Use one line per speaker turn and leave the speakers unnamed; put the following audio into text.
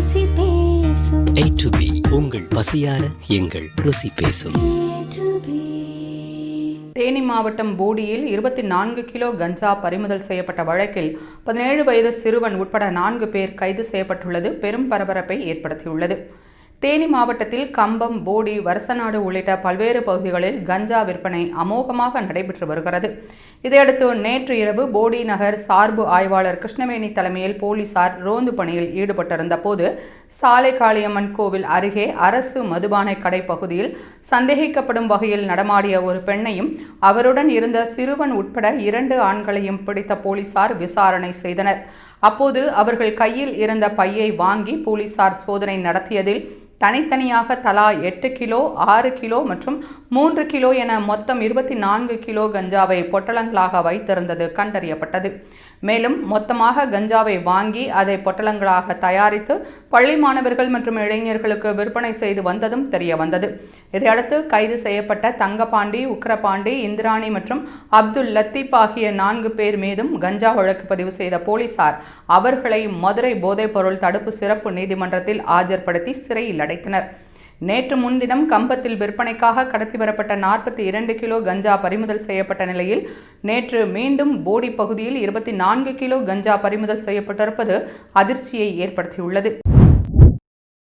A to B உங்கள் பசியார எங்கள் ருசி பேசும்.
தேனி மாவட்டம் போடியில் இருபத்தி நான்கு கிலோ கஞ்சா பறிமுதல் செய்யப்பட்ட வழக்கில் பதினேழு வயது சிறுவன் உட்பட நான்கு பேர் கைது செய்யப்பட்டுள்ளது. பெரும் பரபரப்பை ஏற்படுத்தியுள்ளது. தேனி மாவட்டத்தில் கம்பம் போடி வரசநாடு உள்ளிட்ட பல்வேறு பகுதிகளில் கஞ்சா விற்பனை அமோகமாக நடைபெற்று வருகிறது. இதையடுத்து நேற்று இரவு போடி நகர் சார்பு ஆய்வாளர் கிருஷ்ணவேணி தலைமையில் போலீசார் ரோந்து பணியில் ஈடுபட்டிருந்த போது சாலை காளியம்மன் கோவில் அருகே அரசு மதுபானை கடை பகுதியில் சந்தேகிக்கப்படும் வகையில் நடமாடிய ஒரு பெண்ணையும் அவருடன் இருந்த சிறுவன் உட்பட இரண்டு ஆண்களையும் பிடித்த போலீசார் விசாரணை செய்தனர். அப்போது அவர்கள் கையில் இருந்த பையை வாங்கி போலீசார் சோதனை நடத்தியதில் தனித்தனியாக தலா எட்டு கிலோ ஆறு கிலோ மற்றும் மூன்று கிலோ என மொத்தம் இருபத்தி நான்கு கிலோ கஞ்சாவை பொட்டலங்களாக வைத்திருந்தது கண்டறியப்பட்டது. மேலும் மொத்தமாக கஞ்சாவை வாங்கி அதை பொட்டலங்களாக தயாரித்து பள்ளி மாணவர்கள் மற்றும் இளைஞர்களுக்கு விற்பனை செய்து வந்ததும் தெரிய வந்தது இதையடுத்து கைது செய்யப்பட்ட தங்கபாண்டி உக்ரபாண்டி இந்திராணி மற்றும் அப்துல் லத்தீப் ஆகிய நான்கு பேர் மீதும் கஞ்சா வழக்கு பதிவு செய்த போலீசார் அவர்களை மதுரை போதைப்பொருள் தடுப்பு சிறப்பு நீதிமன்றத்தில் ஆஜர்படுத்தி சிறையில் அடைத்தனர் நேற்று முன்தினம் கம்பத்தில் விற்பனைக்காக கடத்தி வரப்பட்ட நாற்பத்தி இரண்டு கிலோ கஞ்சா பறிமுதல் செய்யப்பட்ட நிலையில் நேற்று மீண்டும் போடி பகுதியில் இருபத்தி நான்கு கிலோ கஞ்சா பறிமுதல் செய்யப்பட்டிருப்பது அதிர்ச்சியை ஏற்படுத்தியுள்ளது.